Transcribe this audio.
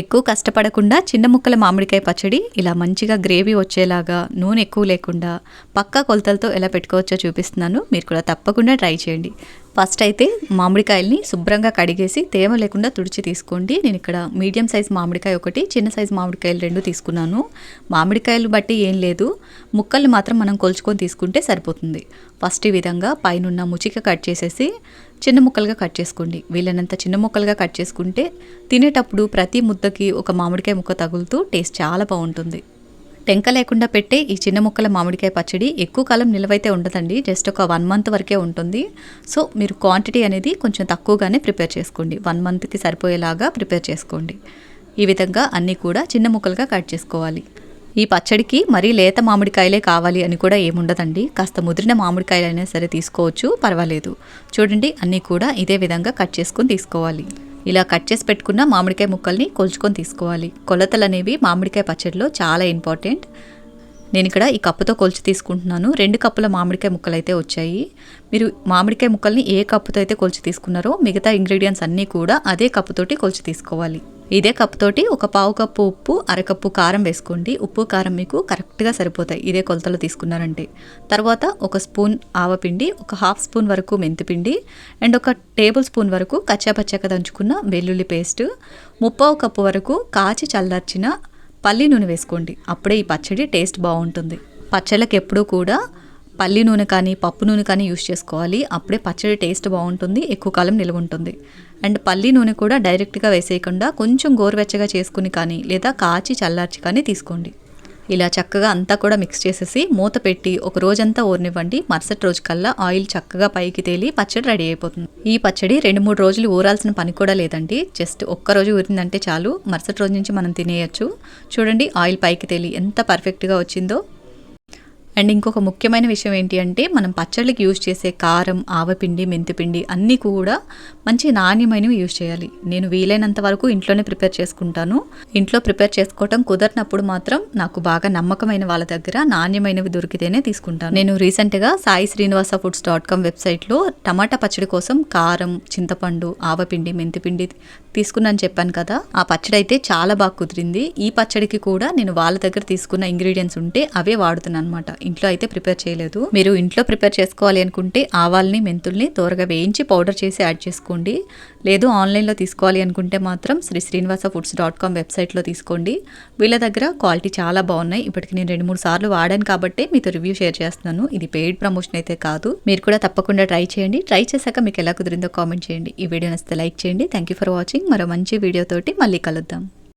ఎక్కువ కష్టపడకుండా చిన్న ముక్కల మామిడికాయ పచ్చడి ఇలా మంచిగా గ్రేవీ వచ్చేలాగా నూనె ఎక్కువ లేకుండా పక్కా కొలతలతో ఎలా పెట్టుకోవచ్చో చూపిస్తున్నాను. మీరు కూడా తప్పకుండా ట్రై చేయండి. ఫస్ట్ అయితే మామిడికాయల్ని శుభ్రంగా కడిగేసి తేమ లేకుండా తుడిచి తీసుకోండి. నేను ఇక్కడ మీడియం సైజ్ మామిడికాయ ఒకటి చిన్న సైజ్ మామిడికాయలు రెండు తీసుకున్నాను. మామిడికాయలు బట్టి ఏం లేదు. ముక్కల్ని మాత్రం మనం కొలుచుకొని తీసుకుంటే సరిపోతుంది. ఫస్ట్ ఈ విధంగా పైనున్న ముచిక కట్ చేసేసి చిన్న ముక్కలుగా కట్ చేసుకోండి. వీలైనంత చిన్న ముక్కలుగా కట్ చేసుకుంటే తినేటప్పుడు ప్రతి ముద్దకి ఒక మామిడికాయ ముక్క తగులుతూ టేస్ట్ చాలా బాగుంటుంది. టెంక లేకుండా పెట్టే ఈ చిన్న ముక్కల మామిడికాయ పచ్చడి ఎక్కువ కాలం నిలవైతే ఉండదండి. జస్ట్ ఒక వన్ మంత్ వరకే ఉంటుంది. సో మీరు క్వాంటిటీ అనేది కొంచెం తక్కువగానే ప్రిపేర్ చేసుకోండి. వన్ మంత్కి సరిపోయేలాగా ప్రిపేర్ చేసుకోండి. ఈ విధంగా అన్నీ కూడా చిన్న ముక్కలుగా కట్ చేసుకోవాలి. ఈ పచ్చడికి మరీ లేత మామిడికాయలే కావాలి అని కూడా ఏముండదండి. కాస్త ముదిరిన మామిడికాయలైనా సరే తీసుకోవచ్చు పర్వాలేదు. చూడండి అన్నీ కూడా ఇదే విధంగా కట్ చేసుకొని తీసుకోవాలి. ఇలా కట్ చేసి పెట్టుకున్న మామిడికాయ ముక్కల్ని కొలుచుకొని తీసుకోవాలి. కొలతలు అనేవి మామిడికాయ పచ్చడిలో చాలా ఇంపార్టెంట్. నేను ఇక్కడ ఈ కప్పుతో కొలిచి తీసుకుంటున్నాను. రెండు కప్పుల మామిడికాయ ముక్కలు అయితే వచ్చాయి. మీరు మామిడికాయ ముక్కల్ని ఏ కప్పుతో అయితే కొలిచి తీసుకున్నారో మిగతా ఇంగ్రీడియంట్స్ అన్నీ కూడా అదే కప్పుతోటి కొలిచి తీసుకోవాలి. ఇదే కప్పుతోటి ఒక పావు కప్పు ఉప్పు అరకప్పు కారం వేసుకోండి. ఉప్పు కారం మీకు కరెక్ట్గా సరిపోతాయి. ఇదే కొలతలు తీసుకున్నారంటే తర్వాత ఒక స్పూన్ ఆవపిండి ఒక హాఫ్ స్పూన్ వరకు మెంతిపిండి అండ్ ఒక టేబుల్ స్పూన్ వరకు కచ్చాపచ్చాక దంచుకున్న వెల్లుల్లి పేస్ట్ ముప్పావు కప్పు వరకు కాచి చల్లార్చిన పల్లి నూనె వేసుకోండి. అప్పుడే ఈ పచ్చడి టేస్ట్ బాగుంటుంది. పచ్చళ్ళకి ఎప్పుడూ కూడా పల్లి నూనె కానీ పప్పు నూనె కానీ యూస్ చేసుకోవాలి. అప్పుడే పచ్చడి టేస్ట్ బాగుంటుంది ఎక్కువ కాలం నిల్వ ఉంటుంది. అండ్ పల్లి నూనె కూడా డైరెక్ట్గా వేసేయకుండా కొంచెం గోరువెచ్చగా చేసుకుని కానీ లేదా కాచి చల్లార్చి కానీ తీసుకోండి. ఇలా చక్కగా అంతా కూడా మిక్స్ చేసేసి మూత పెట్టి ఒక రోజంతా ఊరనివ్వండి. మరుసటి రోజు కల్లా ఆయిల్ చక్కగా పైకి తేలి పచ్చడి రెడీ అయిపోతుంది. ఈ పచ్చడి రెండు మూడు రోజులు ఊరాల్సిన పని కూడా లేదండి. జస్ట్ ఒక్క రోజు ఊరిందంటే చాలు. మరుసటి రోజు నుంచి మనం తినేయచ్చు. చూడండి ఆయిల్ పైకి తేలి ఎంత పర్ఫెక్ట్గా వచ్చిందో. అండ్ ఇంకొక ముఖ్యమైన విషయం ఏంటి అంటే మనం పచ్చళ్ళకి యూజ్ చేసే కారం ఆవపిండి మెంతిపిండి అన్నీ కూడా మంచి నాణ్యమైనవి యూజ్ చేయాలి. నేను వీలైనంత వరకు ఇంట్లోనే ప్రిపేర్ చేసుకుంటాను. ఇంట్లో ప్రిపేర్ చేసుకోవటం కుదరినప్పుడు మాత్రం నాకు బాగా నమ్మకమైన వాళ్ళ దగ్గర నాణ్యమైనవి దొరికితేనే తీసుకుంటాను. నేను రీసెంట్గా Sai Srinivasa foods dot com వెబ్సైట్లో టమాటా పచ్చడి కోసం కారం చింతపండు ఆవపిండి మెంతిపిండి తీసుకున్నాను చెప్పాను కదా ఆ పచ్చడి అయితే చాలా బాగా కుదిరింది. ఈ పచ్చడికి కూడా నేను వాళ్ళ దగ్గర తీసుకున్న ఇంగ్రీడియంట్స్ ఉంటే అవే వాడుతున్నాను అనమాట ఇంట్లో అయితే ప్రిపేర్ చేయలేదు. మీరు ఇంట్లో ప్రిపేర్ చేసుకోవాలి అనుకుంటే ఆవాల్ని మెంతుల్ని త్వరగా వేయించి పౌడర్ చేసి యాడ్ చేసుకోండి. లేదు ఆన్లైన్లో తీసుకోవాలి అనుకుంటే మాత్రం Shri Srinivasa foods dot com వెబ్సైట్లో తీసుకోండి. వీళ్ళ దగ్గర క్వాలిటీ చాలా బాగున్నాయి. ఇప్పటికి నేను రెండు మూడు సార్లు వాడాను కాబట్టి మీతో రివ్యూ షేర్ చేస్తున్నాను. ఇది పెయిడ్ ప్రమోషన్ అయితే కాదు. మీరు కూడా తప్పకుండా ట్రై చేయండి. ట్రై చేశాక మీకు ఎలా కుదిరిందో కామెంట్ చేయండి. ఈ వీడియో నచ్చితే లైక్ చేయండి. థ్యాంక్ యూ ఫర్ వాచింగ్ మరో మంచి వీడియోతోటి మళ్ళీ కలుద్దాం.